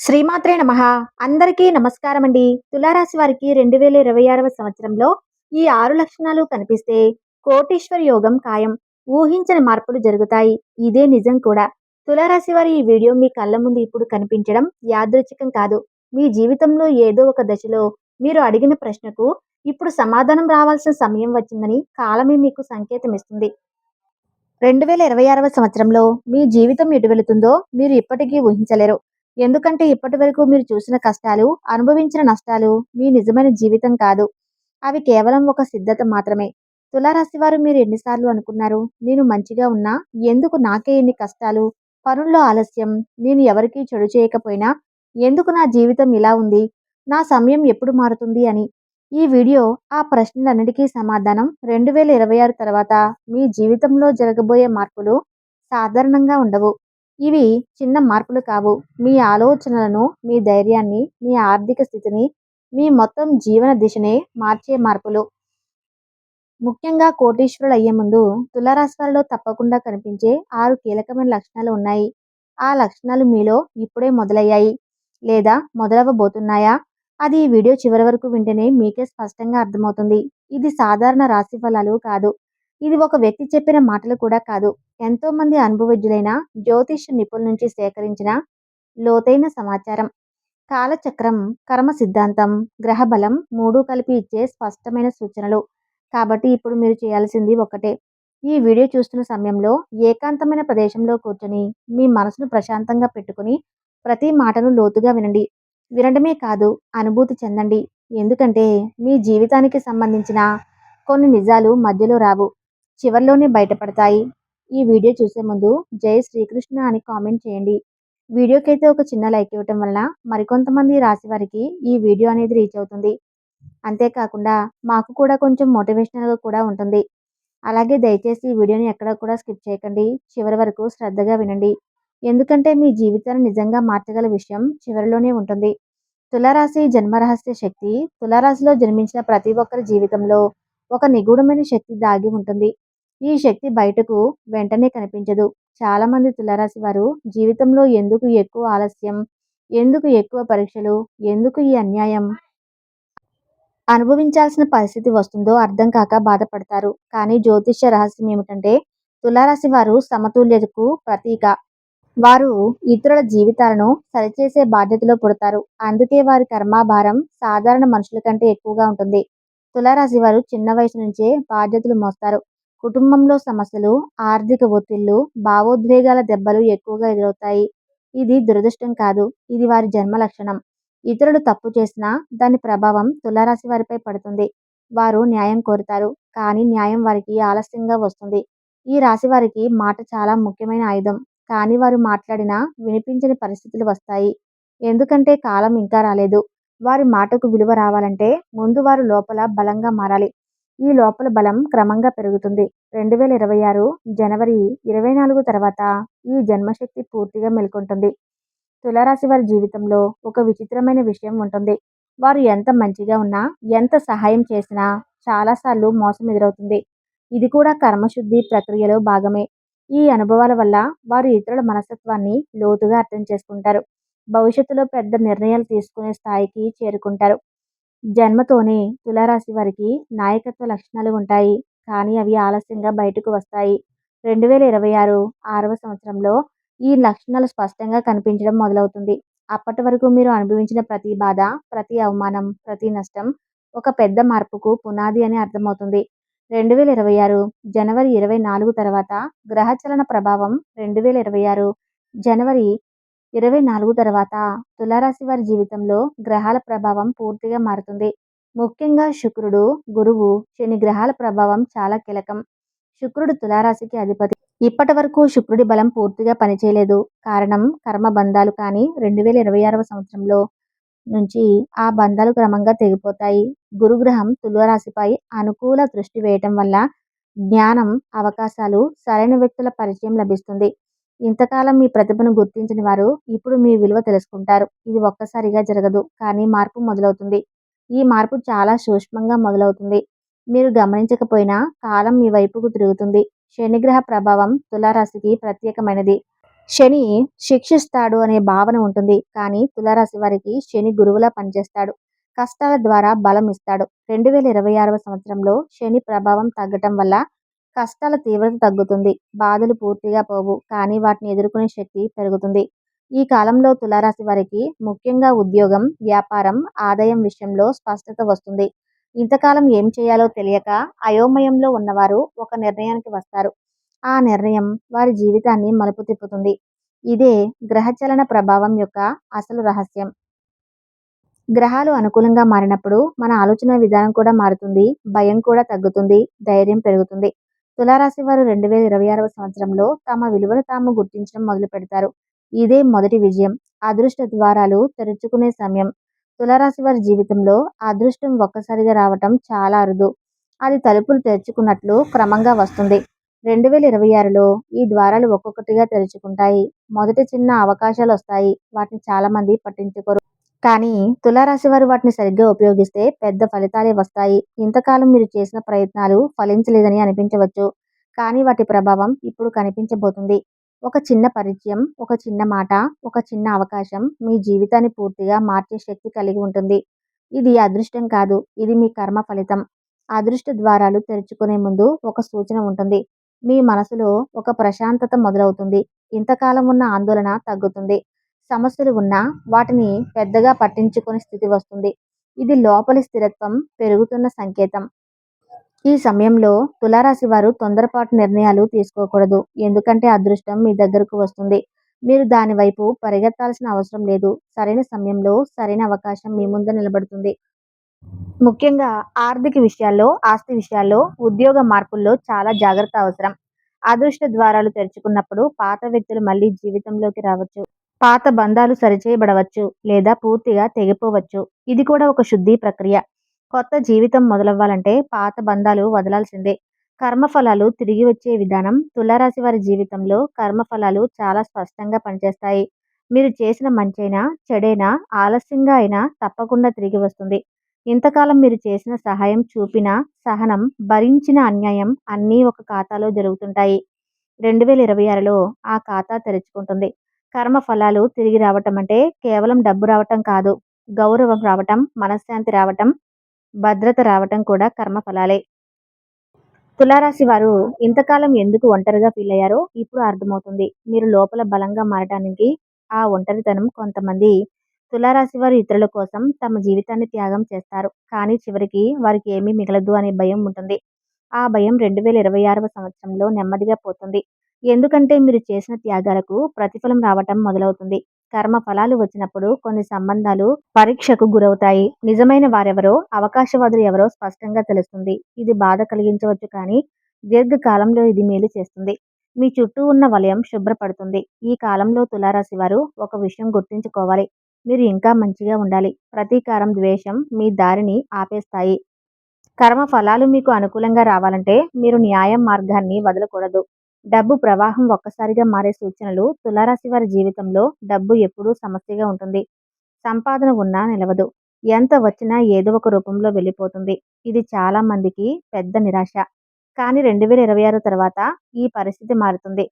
శ్రీమాత్రే నమ. అందరికీ నమస్కారం అండి తులారాశి వారికి రెండు వేల ఇరవై ఆరవ సంవత్సరంలో ఈ ఆరు లక్షణాలు కనిపిస్తే కోటీశ్వర యోగం ఖాయం ఊహించని మార్పులు జరుగుతాయి. ఇదే నిజం కూడా. తులారాశి వారి ఈ వీడియో మీ కళ్ళ ముందు ఇప్పుడు కనిపించడం యాదృచ్ఛికం కాదు. మీ జీవితంలో ఏదో ఒక దశలో మీరు అడిగిన ప్రశ్నకు ఇప్పుడు సమాధానం రావాల్సిన సమయం వచ్చిందని కాలమే మీకు సంకేతం ఇస్తుంది. రెండు వేల ఇరవై ఆరవ సంవత్సరంలో మీ జీవితం ఎటు వెళుతుందో మీరు ఇప్పటికీ ఊహించలేరు. ఎందుకంటే ఇప్పటి వరకు మీరు చూసిన కష్టాలు అనుభవించిన నష్టాలు మీ నిజమైన జీవితం కాదు. అవి కేవలం ఒక సిద్ధత మాత్రమే. తులారాశి వారు మీరు ఎన్నిసార్లు అనుకున్నారు నేను మంచిగా ఉన్నా ఎందుకు నాకే ఎన్ని కష్టాలు? పనుల్లో ఆలస్యం నేను ఎవరికీ చెడు చేయకపోయినా ఎందుకు నా జీవితం ఇలా ఉంది? నా సమయం ఎప్పుడు మారుతుంది అని. ఈ వీడియో ఆ ప్రశ్నలన్నిటికీ సమాధానం రెండు వేల ఇరవై ఆరు తర్వాత మీ జీవితంలో జరగబోయే మార్పులు సాధారణంగా ఉండవు. ఇవి చిన్న మార్పులు కావు. మీ ఆలోచనలను మీ ధైర్యాన్ని మీ ఆర్థిక స్థితిని మీ మొత్తం జీవన దిశనే మార్చే మార్పులు. ముఖ్యంగా కోటీశ్వరులు అయ్యే ముందు తులారాశిలో తప్పకుండా కనిపించే ఆరు కీలకమైన లక్షణాలు ఉన్నాయి. ఆ లక్షణాలు మీలో ఇప్పుడే మొదలయ్యాయి. లేదా మొదలవ్వబోతున్నాయా? అది ఈ వీడియో చివరి వరకు వింటేనే మీకే స్పష్టంగా అర్థమవుతుంది. ఇది సాధారణ రాశి ఫలాలు కాదు. ఇది ఒక వ్యక్తి చెప్పిన మాటలు కూడా కాదు. ఎంతో మంది అనుభవజ్ఞులైన జ్యోతిష నిపుణుల నుంచి సేకరించిన లోతైన సమాచారం. కాలచక్రం కర్మ సిద్ధాంతం గ్రహబలం మూడు కలిపి ఇచ్చే స్పష్టమైన సూచనలు. కాబట్టి ఇప్పుడు మీరు చేయాల్సింది ఒకటే. ఈ వీడియో చూస్తున్న సమయంలో ఏకాంతమైన ప్రదేశంలో కూర్చొని మీ మనసును ప్రశాంతంగా పెట్టుకుని ప్రతి మాటను లోతుగా వినండి. వినడమే కాదు అనుభూతి చెందండి. ఎందుకంటే మీ జీవితానికి సంబంధించిన కొన్ని నిజాలు మధ్యలో రావు. చివరిలోనే బయటపడతాయి. ఈ వీడియో చూసే ముందు జై శ్రీకృష్ణ అని కామెంట్ చేయండి. వీడియోకైతే ఒక చిన్న లైక్ ఇవ్వటం వలన మరికొంతమంది రాసి వారికి ఈ వీడియో అనేది రీచ్ అవుతుంది. అంతేకాకుండా మాకు కూడా కొంచెం మోటివేషనల్గా కూడా ఉంటుంది. అలాగే దయచేసి ఈ వీడియోని ఎక్కడ కూడా స్కిప్ చేయకండి. చివరి వరకు శ్రద్ధగా వినండి. ఎందుకంటే మీ జీవితాన్ని నిజంగా మార్చగల విషయం చివరిలోనే ఉంటుంది. తులారాశి జన్మరహస్య శక్తి తులారాశిలో జన్మించిన ప్రతి ఒక్కరి జీవితంలో ఒక నిగూఢమైన శక్తి దాగి ఉంటుంది. ఈ శక్తి బయటకు వెంటనే కనిపించదు. చాలామంది తులారాశి వారు జీవితంలో ఎందుకు ఎక్కువ ఆలస్యం ఎందుకు ఎక్కువ పరీక్షలు ఎందుకు ఈ అన్యాయం అనుభవించాల్సిన పరిస్థితి వస్తుందో అర్థం కాక బాధపడతారు. కానీ జ్యోతిష్య రహస్యం ఏమిటంటే తులారాశి వారు సమతుల్యతకు ప్రతీక. వారు ఇతరుల జీవితాలను సరిచేసే బాధ్యతలో పుడతారు. అందుకే వారి కర్మాభారం సాధారణ మనుషుల కంటే ఎక్కువగా ఉంటుంది. తులారాశి వారు చిన్న వయసు నుంచే బాధ్యతలు మోస్తారు. కుటుంబంలో సమస్యలు ఆర్థిక ఒత్తిళ్ళు భావోద్వేగాల దెబ్బలు ఎక్కువగా ఎదురవుతాయి. ఇది దురదృష్టం కాదు ఇది వారి జన్మ లక్షణం. ఇతరులు తప్పు చేసినా దాని ప్రభావం తులారాశి వారిపై పడుతుంది. వారు న్యాయం కోరుతారు కానీ న్యాయం వారికి ఆలస్యంగా వస్తుంది. ఈ రాశి వారికి మాట చాలా ముఖ్యమైన ఆయుధం కానీ వారు మాట్లాడినా వినిపించని పరిస్థితులు వస్తాయి. ఎందుకంటే కాలం ఇంకా రాలేదు. వారి మాటకు విలువ రావాలంటే ముందు వారు లోపల బలంగా మారాలి. ఈ లోపల బలం క్రమంగా పెరుగుతుంది. రెండు వేల ఇరవై ఆరు జనవరి ఇరవై నాలుగు తర్వాత ఈ జన్మశక్తి పూర్తిగా మేల్కొంటుంది. తులారాశి వారి జీవితంలో ఒక విచిత్రమైన విషయం ఉంటుంది. వారు ఎంత మంచిగా ఉన్నా ఎంత సహాయం చేసినా చాలాసార్లు మోసం ఎదురవుతుంది. ఇది కూడా కర్మశుద్ధి ప్రక్రియలో భాగమే. ఈ అనుభవాల వల్ల వారు ఇతరుల మనస్తత్వాన్ని లోతుగా అర్థం చేసుకుంటారు. భవిష్యత్తులో పెద్ద నిర్ణయాలు తీసుకునే స్థాయికి చేరుకుంటారు. జన్మతోనే తులారాశి వారికి నాయకత్వ లక్షణాలు ఉంటాయి. కానీ అవి ఆలస్యంగా బయటకు వస్తాయి. రెండు వేల ఇరవై ఆరు ఆరవ సంవత్సరంలో ఈ లక్షణాలు స్పష్టంగా కనిపించడం మొదలవుతుంది. అప్పటి వరకు మీరు అనుభవించిన ప్రతి బాధ ప్రతి అవమానం ప్రతి నష్టం ఒక పెద్ద మార్పుకు పునాది అని అర్థమవుతుంది. రెండు వేల ఇరవై ఆరు జనవరి ఇరవై నాలుగు తర్వాత గ్రహచలన ప్రభావం రెండు వేల ఇరవై ఆరు జనవరి ఇరవై నాలుగు తర్వాత తులారాశి వారి జీవితంలో గ్రహాల ప్రభావం పూర్తిగా మారుతుంది. ముఖ్యంగా శుక్రుడు గురువు శని గ్రహాల ప్రభావం చాలా కీలకం. శుక్రుడు తులారాశికి అధిపతి. ఇప్పటి వరకు శుక్రుడి బలం పూర్తిగా పనిచేయలేదు. కారణం కర్మ బంధాలు కానీ రెండు వేల ఇరవై ఆరవ సంవత్సరంలో నుంచి ఆ బంధాలు క్రమంగా తెగిపోతాయి. గురుగ్రహం తులారాశిపై అనుకూల దృష్టి వేయటం వల్ల జ్ఞానం అవకాశాలు సరైన వ్యక్తుల పరిచయం లభిస్తుంది. ఇంతకాలం మీ ప్రతిభను గుర్తించిన వారు ఇప్పుడు మీ విలువ తెలుసుకుంటారు. ఇది ఒక్కసారిగా జరగదు. కానీ మార్పు మొదలవుతుంది. ఈ మార్పు చాలా సూక్ష్మంగా మొదలవుతుంది. మీరు గమనించకపోయినా కాలం మీ వైపుకు తిరుగుతుంది. శనిగ్రహ ప్రభావం తులారాశికి ప్రత్యేకమైనది. శని శిక్షిస్తాడు అనే భావన ఉంటుంది. కానీ తులారాశి వారికి శని గురువులా పనిచేస్తాడు. కష్టాల ద్వారా బలం ఇస్తాడు. రెండు వేల ఇరవై ఆరవ సంవత్సరంలో శని ప్రభావం తగ్గటం వల్ల కష్టాల తీవ్రత తగ్గుతుంది. బాధలు పూర్తిగా పోవు. కానీ వాటిని ఎదుర్కొనే శక్తి పెరుగుతుంది. ఈ కాలంలో తులారాశి వారికి ముఖ్యంగా ఉద్యోగం వ్యాపారం ఆదాయం విషయంలో స్పష్టత వస్తుంది. ఇంతకాలం ఏం చేయాలో తెలియక అయోమయంలో ఉన్నవారు ఒక నిర్ణయానికి వస్తారు. ఆ నిర్ణయం వారి జీవితాన్ని మలుపు తిప్పుతుంది. ఇదే గ్రహచలన ప్రభావం యొక్క అసలు రహస్యం. గ్రహాలు అనుకూలంగా మారినప్పుడు మన ఆలోచన విధానం కూడా మారుతుంది. భయం కూడా తగ్గుతుంది. ధైర్యం పెరుగుతుంది. తులారాశి వారు రెండు వేల ఇరవై ఆరవ సంవత్సరంలో తమ విలువను తాము గుర్తించడం మొదలు పెడతారు. ఇదే మొదటి విజయం. అదృష్ట ద్వారాలు తెరుచుకునే సమయం. తులారాశి వారి జీవితంలో అదృష్టం ఒక్కసారిగా రావటం చాలా అరుదు. అది తలుపులు తెరుచుకున్నట్లు క్రమంగా వస్తుంది. రెండు వేల ఇరవై ఆరులో ఈ ద్వారాలు ఒక్కొక్కటిగా తెరుచుకుంటాయి. మొదటి చిన్న అవకాశాలు వస్తాయి. వాటిని చాలామంది పట్టించుకోరు. కానీ తులారాశి వారు వాటిని సరిగ్గా ఉపయోగిస్తే పెద్ద ఫలితాలే వస్తాయి. ఇంతకాలం మీరు చేసిన ప్రయత్నాలు ఫలించలేదని అనిపించవచ్చు. కానీ వాటి ప్రభావం ఇప్పుడు కనిపించబోతుంది. ఒక చిన్న పరిచయం ఒక చిన్న మాట ఒక చిన్న అవకాశం మీ జీవితాన్ని పూర్తిగా మార్చే శక్తి కలిగి ఉంటుంది. ఇది అదృష్టం కాదు ఇది మీ కర్మ ఫలితం. అదృష్ట ద్వారాలు తెరుచుకునే ముందు ఒక సూచన ఉంటుంది. మీ మనసులో ఒక ప్రశాంతత మొదలవుతుంది. ఇంతకాలం ఉన్న ఆందోళన తగ్గుతుంది. సమస్యలు ఉన్నా వాటిని పెద్దగా పట్టించుకునే స్థితి వస్తుంది. ఇది లోపలి స్థిరత్వం పెరుగుతున్న సంకేతం. ఈ సమయంలో తులారాశి వారు తొందరపాటు నిర్ణయాలు తీసుకోకూడదు. ఎందుకంటే అదృష్టం మీ దగ్గరకు వస్తుంది. మీరు దాని వైపు పరిగెత్తాల్సిన అవసరం లేదు. సరైన సమయంలో సరైన అవకాశం మీ ముందు నిలబడుతుంది. ముఖ్యంగా ఆర్థిక విషయాల్లో ఆస్తి విషయాల్లో ఉద్యోగ మార్పుల్లో చాలా జాగ్రత్త అవసరం. అదృష్ట ద్వారాలు తెరుచుకున్నప్పుడు పాత వ్యక్తులు మళ్ళీ జీవితంలోకి రావచ్చు. పాత బంధాలు సరిచేయబడవచ్చు లేదా పూర్తిగా తెగిపోవచ్చు. ఇది కూడా ఒక శుద్ధి ప్రక్రియ. కొత్త జీవితం మొదలవ్వాలంటే పాత బంధాలు వదలాల్సిందే. కర్మఫలాలు తిరిగి వచ్చే విధానం తులారాశి వారి జీవితంలో కర్మఫలాలు చాలా స్పష్టంగా పనిచేస్తాయి. మీరు చేసిన మంచైనా చెడైనా ఆలస్యంగా అయినా తప్పకుండా తిరిగి వస్తుంది. ఇంతకాలం మీరు చేసిన సహాయం చూపిన సహనం భరించిన అన్యాయం అన్నీ ఒక ఖాతాలో జరుగుతుంటాయి. రెండు వేల ఇరవై ఆరులో ఆ ఖాతా తెరుచుకుంటుంది. కర్మ ఫలాలు తిరిగి రావటం అంటే కేవలం డబ్బు రావటం కాదు. గౌరవం రావటం మనశ్శాంతి రావటం భద్రత రావటం కూడా కర్మ ఫలాలే. తులారాశి వారు ఇంతకాలం ఎందుకు ఒంటరిగా ఫీల్ అయ్యారో ఇప్పుడు అర్థమవుతుంది. మీరు లోపల బలంగా మారడానికి ఆ ఒంటరితనం కొంతమంది తులారాశి వారు ఇతరుల కోసం తమ జీవితాన్ని త్యాగం చేస్తారు. కానీ చివరికి వారికి ఏమీ మిగలదు అనే భయం ఉంటుంది. ఆ భయం రెండు వేల ఇరవై ఆరవ సంవత్సరంలో నెమ్మదిగా పోతుంది. ఎందుకంటే మీరు చేసిన త్యాగాలకు ప్రతిఫలం రావటం మొదలవుతుంది. కర్మ ఫలాలు వచ్చినప్పుడు కొన్ని సంబంధాలు పరీక్షకు గురవుతాయి. నిజమైన వారెవరో అవకాశవాదులు ఎవరో స్పష్టంగా తెలుస్తుంది. ఇది బాధ కలిగించవచ్చు కానీ దీర్ఘకాలంలో ఇది మేలు చేస్తుంది. మీ చుట్టూ ఉన్న వలయం శుభ్రపడుతుంది. ఈ కాలంలో తులారాశి వారు ఒక విషయం గుర్తుంచుకోవాలి. మీరు ఇంకా మంచిగా ఉండాలి. ప్రతీకారం ద్వేషం మీ దారిని ఆపేస్తాయి. కర్మ ఫలాలు మీకు అనుకూలంగా రావాలంటే మీరు న్యాయం మార్గాన్ని వదలకూడదు. డబ్బు ప్రవాహం ఒక్కసారిగా మారే సూచనలు తులారాశి వారి జీవితంలో డబ్బు ఎప్పుడూ సమస్యగా ఉంటుంది. సంపాదన ఉన్నా నిలవదు. ఎంత వచ్చినా ఏదో ఒక రూపంలో వెళ్ళిపోతుంది. ఇది చాలా మందికి పెద్ద నిరాశ. కానీ రెండు వేల ఇరవై ఆరు తర్వాత ఈ పరిస్థితి మారుతుంది.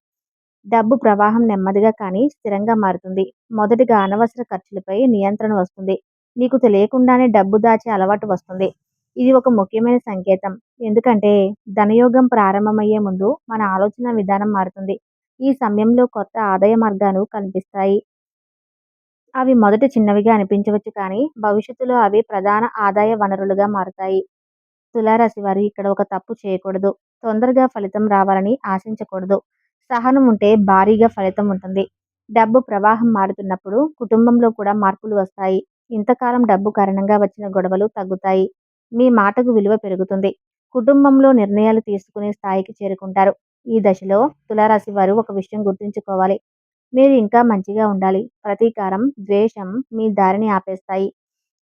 డబ్బు ప్రవాహం నెమ్మదిగా కానీ స్థిరంగా మారుతుంది. మొదటిగా అనవసర ఖర్చులపై నియంత్రణ వస్తుంది. మీకు తెలియకుండానే డబ్బు దాచే అలవాటు వస్తుంది. ఇది ఒక ముఖ్యమైన సంకేతం. ఎందుకంటే ధనయోగం ప్రారంభమయ్యే ముందు మన ఆలోచన విధానం మారుతుంది. ఈ సమయంలో కొత్త ఆదాయ మార్గాలు కనిపిస్తాయి. అవి మొదట చిన్నవిగా అనిపించవచ్చు కానీ భవిష్యత్తులో అవి ప్రధాన ఆదాయ వనరులుగా మారుతాయి. తులారాశి వారు ఇక్కడ ఒక తప్పు చేయకూడదు. తొందరగా ఫలితం రావాలని ఆశించకూడదు. సహనం ఉంటే భారీగా ఫలితం ఉంటుంది. డబ్బు ప్రవాహం మారుతున్నప్పుడు కుటుంబంలో కూడా మార్పులు వస్తాయి. ఇంతకాలం డబ్బు కారణంగా వచ్చిన గొడవలు తగ్గుతాయి. మీ మాటకు విలువ పెరుగుతుంది. కుటుంబంలో నిర్ణయాలు తీసుకునే స్థాయికి చేరుకుంటారు. ఈ దశలో తులారాశి వారు ఒక విషయం గుర్తుంచుకోవాలి. మీరు ఇంకా మంచిగా ఉండాలి. ప్రతీకారం ద్వేషం మీ దారిని ఆపేస్తాయి.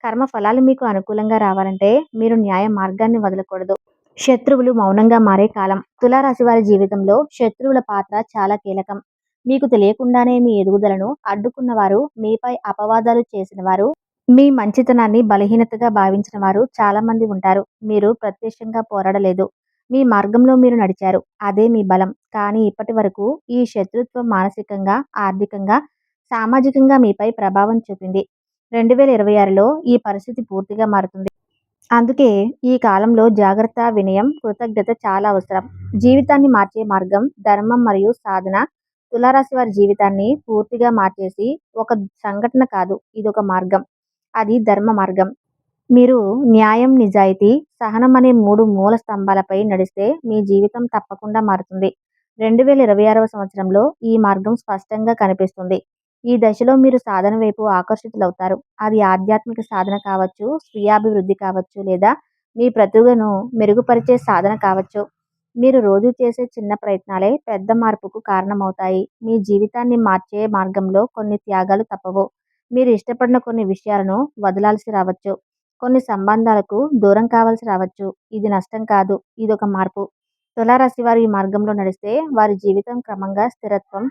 కర్మ ఫలాలు మీకు అనుకూలంగా రావాలంటే మీరు న్యాయ మార్గాన్ని వదలకూడదు. శత్రువులు మౌనంగా మారే కాలం. తులారాశి వారి జీవితంలో శత్రువుల పాత్ర చాలా కీలకం. మీకు తెలియకుండానే మీ ఎదుగుదలను అడ్డుకున్నవారు మీపై అపవాదాలు చేసిన వారు మీ మంచితనాన్ని బలహీనతగా భావించిన వారు చాలామంది ఉంటారు. మీరు ప్రత్యక్షంగా పోరాడలేదు. మీ మార్గంలో మీరు నడిచారు. అదే మీ బలం. కానీ ఇప్పటి వరకు ఈ శత్రుత్వం మానసికంగా ఆర్థికంగా సామాజికంగా మీపై ప్రభావం చూపింది. రెండు వేల ఇరవై ఆరులో ఈ పరిస్థితి పూర్తిగా మారుతుంది. అందుకే ఈ కాలంలో జాగ్రత్త వినయం కృతజ్ఞత చాలా అవసరం. జీవితాన్ని మార్చే మార్గం ధర్మం మరియు సాధన తులారాశి వారి జీవితాన్ని పూర్తిగా మార్చేసి ఒక సంఘటన కాదు ఇది ఒక మార్గం. అది ధర్మ మార్గం. మీరు న్యాయం నిజాయితీ సహనం అనే మూడు మూల స్తంభాలపై నడిస్తే మీ జీవితం తప్పకుండా మారుతుంది. రెండు వేల ఇరవై ఆరవ సంవత్సరంలో ఈ మార్గం స్పష్టంగా కనిపిస్తుంది. ఈ దశలో మీరు సాధన వైపు ఆకర్షితులవుతారు. అది ఆధ్యాత్మిక సాధన కావచ్చు స్వీయాభివృద్ధి కావచ్చు లేదా మీ ప్రతిభను మెరుగుపరిచే సాధన కావచ్చు. మీరు రోజు చేసే చిన్న ప్రయత్నాలే పెద్ద మార్పుకు కారణమవుతాయి. మీ జీవితాన్ని మార్చే మార్గంలో కొన్ని త్యాగాలు తప్పవు. మీరు ఇష్టపడిన కొన్ని విషయాలను వదలాల్సి రావచ్చు. కొన్ని సంబంధాలకు దూరం కావాల్సి రావచ్చు. ఇది నష్టం కాదు. ఇది ఒక మార్పు. తులారాశి వారు ఈ మార్గంలో నడిస్తే వారి జీవితం క్రమంగా స్థిరత్వం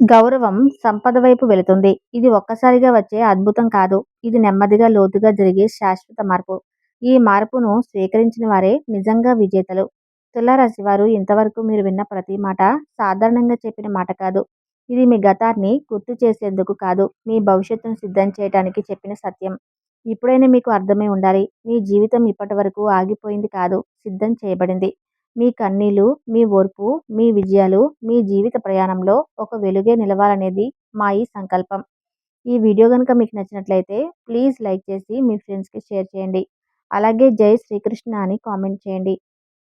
గౌరవం సంపద వైపు వెళుతుంది. ఇది ఒక్కసారిగా వచ్చే అద్భుతం కాదు. ఇది నెమ్మదిగా లోతుగా జరిగే శాశ్వత మార్పు. ఈ మార్పును స్వీకరించిన వారే నిజంగా విజేతలు. తులారాశి వారు ఇంతవరకు మీరు విన్న ప్రతి మాట సాధారణంగా చెప్పిన మాట కాదు. ఇది మీ గతాన్ని గుర్తు చేసేందుకు కాదు మీ భవిష్యత్తును సిద్ధం చేయడానికి చెప్పిన సత్యం. ఇప్పుడైనా మీకు అర్థమై ఉండాలి మీ జీవితం ఇప్పటి వరకు ఆగిపోయింది కాదు సిద్ధం చేయబడింది. మీ కన్నీళ్ళు మీ ఓర్పు మీ విజయాలు మీ జీవిత ప్రయాణంలో ఒక వెలుగే నిలవాలనేది మా ఈ సంకల్పం. ఈ వీడియో కనుక మీకు నచ్చినట్లయితే ప్లీజ్ లైక్ చేసి మీ ఫ్రెండ్స్కి షేర్ చేయండి. అలాగే జై శ్రీకృష్ణ అని కామెంట్ చేయండి.